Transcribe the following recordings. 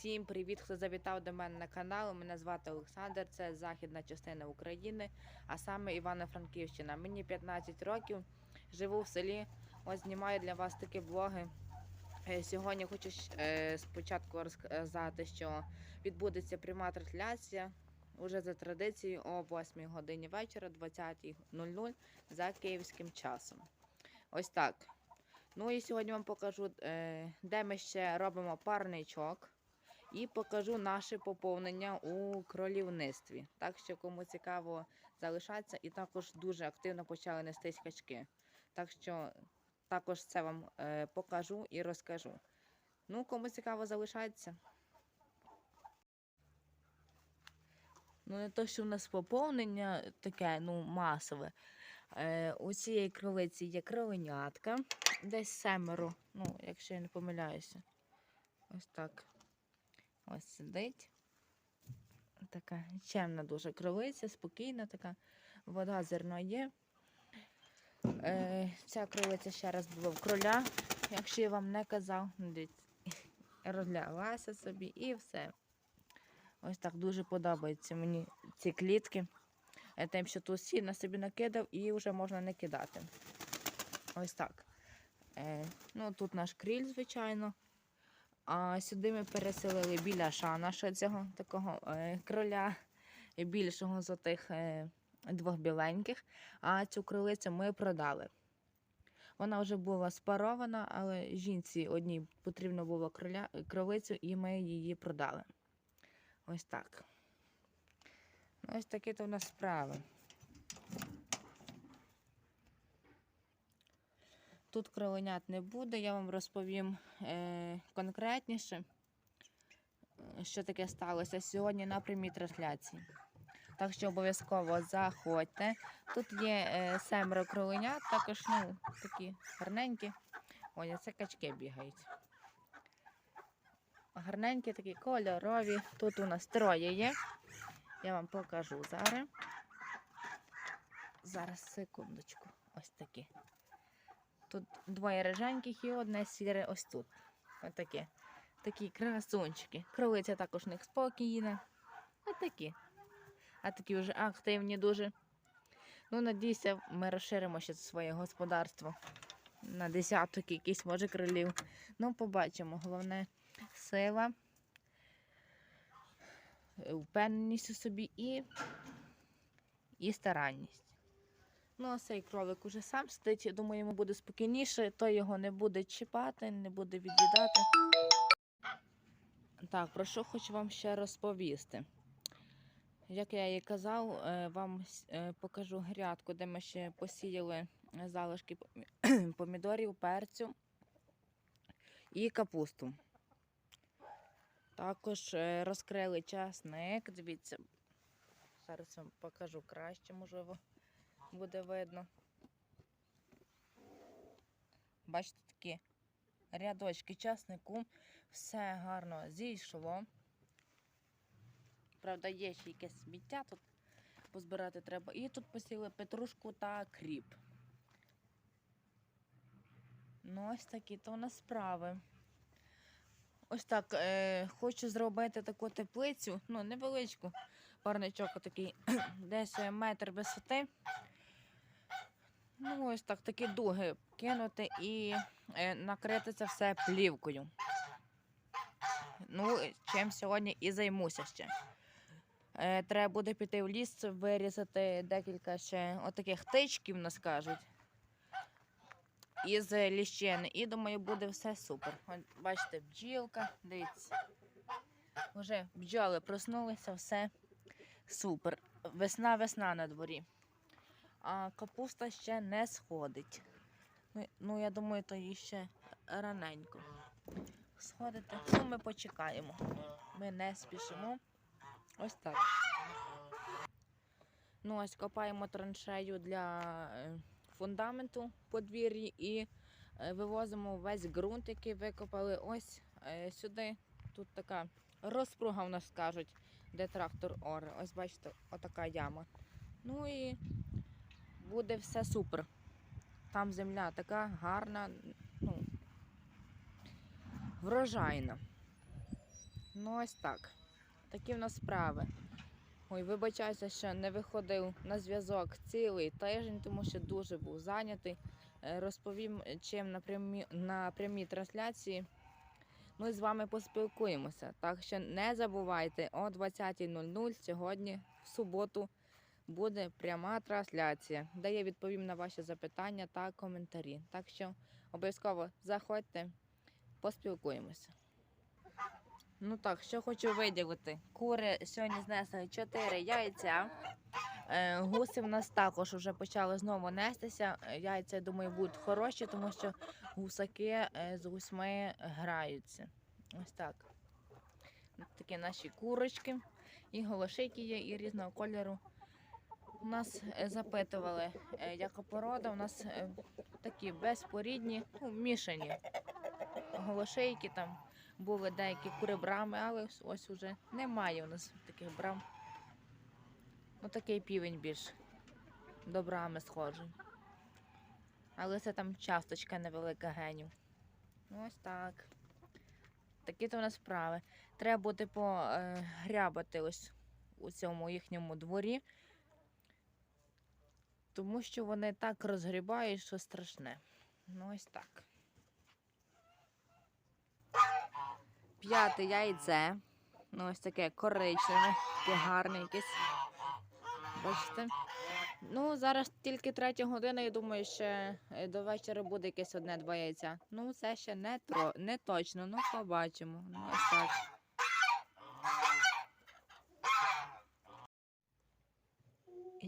Всім привіт, хто завітав до мене на канал. Мене звати Олександр, це західна частина України, а саме Івано-Франківщина. Мені 15 років, живу в селі. Ось знімаю для вас такі влоги. Е, Сьогодні хочу е, спочатку розказати, що відбудеться пряма трансляція уже за традицією о 8 годині вечора, 20.00 за київським часом. Ось так. Ну і сьогодні вам покажу, е, де ми ще робимо парничок. І покажу наше поповнення у кролівництві. Так що, кому цікаво, залишаться. І також дуже активно почали нестись качки. Так що також це вам е, покажу і розкажу. Ну, кому цікаво, залишайтеся. Ну, не то, що в нас поповнення таке, ну, масове. Е, у цієї кролиці є кроленятка, десь семеро, ну, якщо я не помиляюся. Ось так. Ось сидить. Така чемна дуже кролиця, спокійна така. Вода зерно є. Е, ця кролиця ще раз була в кроля, якщо я вам не казав. Дивіться, розлялася собі і все. Ось так дуже подобаються мені ці клітки. Тим, що тут сіна собі накидав і вже можна не кидати. Ось так. Е, ну, тут наш кріль, звичайно. А сюди ми переселили біляша нашого цього такого е, кроля більшого з отих е, двох біленьких. А цю кролицю ми продали. Вона вже була спарована, але жінці одній потрібно було кроля, кролицю, і ми її продали. Ось так. Ну, Ось такі то в нас справи. Тут кроленят не буде, я вам розповім е, конкретніше, е, що таке сталося сьогодні на прямій трансляції. Так що обов'язково заходьте. Тут є е, семеро кроленят, також ну, такі гарненькі. Ой, це качки бігають. Гарненькі такі кольорові. Тут у нас троє є. Я вам покажу зараз. Зараз секундочку. Ось такі. Тут двоє риженьких і одне сіре ось тут. Ось такі. Красунчики. Кролиця також у них спокійна. Такі. А такі вже активні дуже. Ну, надійся, ми розширимо ще своє господарство. На десяток якийсь, може, крилів. Ну, побачимо. Головне сила, впевненість у собі і, і старанність. Ну, а цей кролик уже сам сидить. Я думаю, йому буде спокійніше, то його не буде чіпати, не буде від'їдати. Так, про що хочу вам ще розповісти. Як я і казав, е, вам е, покажу грядку, де ми ще посіяли залишки помідорів, перцю і капусту. Також е, розкрили часник. Дивіться, зараз вам покажу краще, можливо, буде видно. Бачите, такі рядочки часнику. Все гарно зійшло. Правда, є ще якесь сміття тут позбирати треба. І тут посіли петрушку та кріп. Ну, ось такі то у нас справи. Ось так. Е, хочу зробити таку теплицю, ну, невеличку, парничок такий, десь е, метр висоти. Ну, ось так, такі дуги кинути і е, накрити це все плівкою. Ну, чим сьогодні і займуся ще. Е, треба буде піти в ліс, вирізати декілька ще отаких тичків, нас кажуть. Із ліщини. І думаю, буде все супер. От, бачите, бджілка, дивіться. Вже бджоли проснулися, все супер. Весна, весна на дворі. А капуста ще не сходить. Ну, ну я думаю, то їй ще раненько. Сходити. Ну, ми почекаємо. Ми не спішимо. Ось так. Ну, ось копаємо траншею для е, фундаменту подвір'ї і е, вивозимо весь ґрунт, який викопали ось е, сюди. Тут така розпруга, в нас скажуть, де трактор оре. Ось бачите, отака яма. Ну і буде все супер. Там земля така гарна, ну, врожайна. Ну, ось так. Такі в нас справи. Ой, вибачаюся, що не виходив на зв'язок цілий тиждень, тому що дуже був зайнятий. Е, Розповім, чим на прямі, на прямій трансляції. Ми з вами поспілкуємося. Так що не забувайте, о 20.00 сьогодні, в суботу, буде пряма трансляція, де я відповім на ваші запитання та коментарі. Так що обов'язково заходьте, поспілкуємося. Ну так, що хочу виділити. Кури сьогодні знесли 4 яйця. Е, Гуси в нас також вже почали знову нестися. Е, Яйця, я думаю, будуть хороші, тому що гусаки е, з гусьми граються. Ось так. Такі наші курочки. І голошики є, і різного кольору. Нас е, запитували, е, яка порода. У нас е, такі безпорідні, ну, мішані голошейки там були деякі кури брами, але ось- уже немає у нас таких брам. Ну такий півень більш до брами схожий. Але це там часточка невелика генів. Ну, ось так. Такі то у нас справи. Треба буде погрябати ось у цьому їхньому дворі. Тому що вони так розгрібають, що страшне. Ну, ось так. П'яте яйце. Ну, ось таке коричневе, таке гарне якесь. Бачите? Ну, зараз тільки третя година, я думаю, ще е, до вечора буде якесь одне-два яйця. Ну, це ще не, тро... не точно, ну побачимо. Ну, ось так.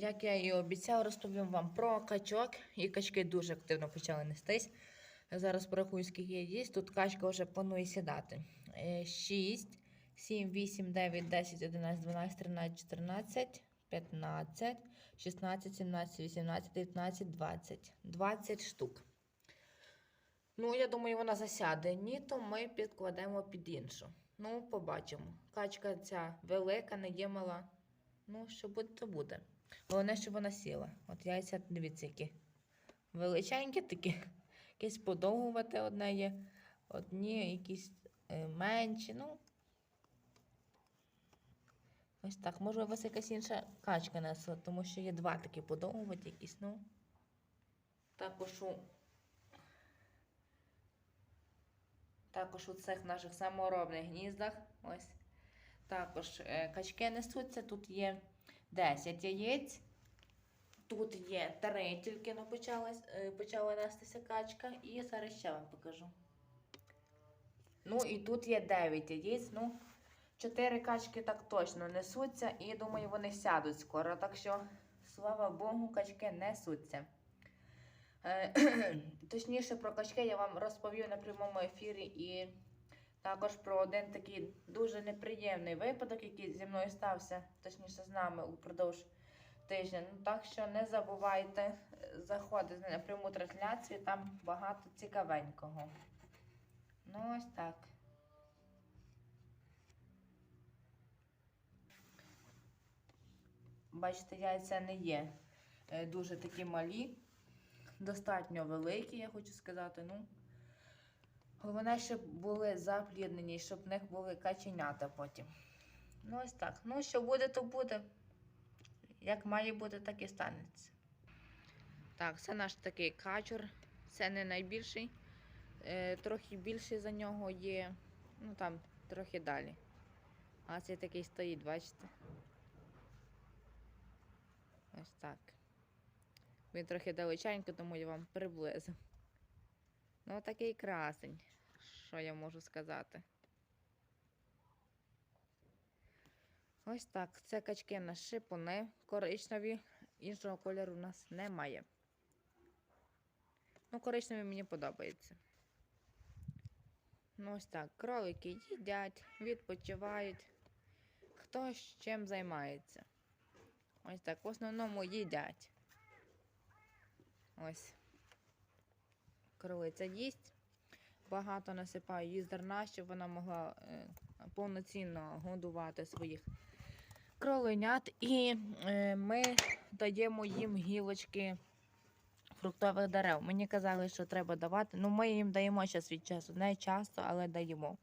Як я і обіцяла, розповім вам про качок. І качки дуже активно почали нестись. Зараз порахую, скільки є. їсть. Тут качка вже планує сідати. 6, 7, 8, 9, 10, 11, 12, 13, 14, 15, 16, 17, 18, 19, 20. 20 штук. Ну, я думаю, вона засяде. Ні, то ми підкладемо під іншу. Ну, побачимо. Качка ця велика, не є мала. Ну, що буде, то буде. Головне, щоб вона сіла. От яйця, дивіться, які величенькі такі. Якесь подовгувати одне є, одні якісь е, менші. Ну. Ось так. Може, у вас якась інша качка несла, тому що є два такі подовгуваті якісь, ну. Також у. Також у цих наших саморобних гніздах. Ось. Також е, качки несуться. Тут є 10 яєць. Тут є три, тільки но е, почала нестися качка, і зараз ще вам покажу. Ну і тут є 9 яєць. Ну, 4 качки так точно несуться, і думаю, вони сядуть скоро. Так що, слава Богу, качки несуться. Е, Точніше, про качки я вам розповів на прямому ефірі і також про один такий дуже неприємний випадок, який зі мною стався, точніше з нами упродовж тижня. Ну, так що не забувайте е, заходити на пряму трансляцію, там багато цікавенького. Ну, ось так. Бачите, яйця не є е, дуже такі малі, достатньо великі, я хочу сказати. Ну, головне, щоб були запліднені, щоб в них були каченята потім. Ну, ось так. Ну, що буде, то буде. Як має бути, так і станеться. Так, це наш такий качур. Це не найбільший. Е, трохи більший за нього є. Ну там трохи далі. А цей такий стоїть, бачите? Ось так. Він трохи далеченько, тому я вам приблизив. Ну, такий красень. Що я можу сказати? Ось так. Це качки на шипуни коричневі. Іншого кольору у нас немає. Ну, коричневі мені подобається. Ну, ось так. Кролики їдять, відпочивають. Хто з чим займається. Ось так. В основному їдять. Ось. Кролиця їсть. Багато насипаю їй зерна, щоб вона могла е, повноцінно годувати своїх кроленят. І е, ми даємо їм гілочки фруктових дерев. Мені казали, що треба давати. Ну, ми їм даємо час від часу. Не часто, але даємо.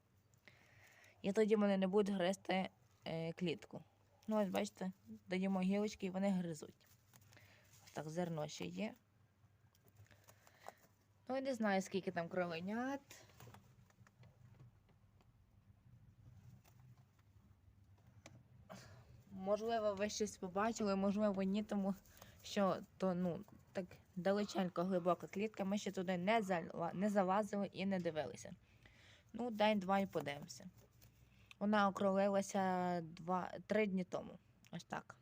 І тоді вони не будуть гризти е, клітку. Ну, ось бачите, даємо гілочки і вони гризуть. Ось так, зерно ще є. Ну, не знаю, скільки там кроленят. Можливо, ви щось побачили, можливо, ні, тому що то, ну, так далеченько глибока клітка, ми ще туди не, зала- не залазили і не дивилися. Ну, день-два і подивимося. Вона окролилася два, три дні тому. Ось так.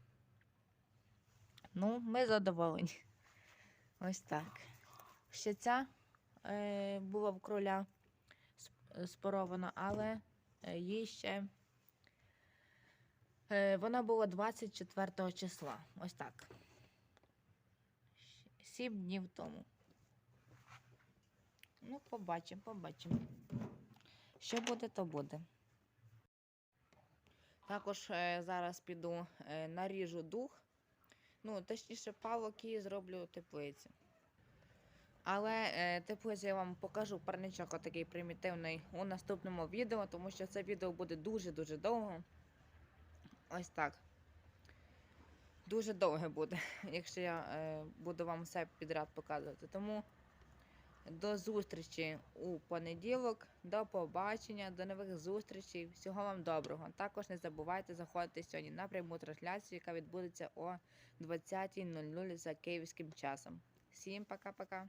Ну, ми задоволені. Ось так. Ще ця була в кроля спорована, але е, їй ще. Е, вона була 24 числа. Ось так. Сім днів тому. Ну, побачимо, побачимо. Що буде, то буде. Також е, зараз піду е, наріжу дух. Ну, точніше, палок і зроблю теплицю. Але е, теплицю я вам покажу парничок отакий примітивний у наступному відео, тому що це відео буде дуже-дуже довго. Ось так. Дуже довге буде, якщо я е, буду вам все підряд показувати. Тому до зустрічі у понеділок, до побачення, до нових зустрічей. Всього вам доброго. Також не забувайте заходити сьогодні на пряму трансляцію, яка відбудеться о 20.00 за київським часом. Всім пока-пока.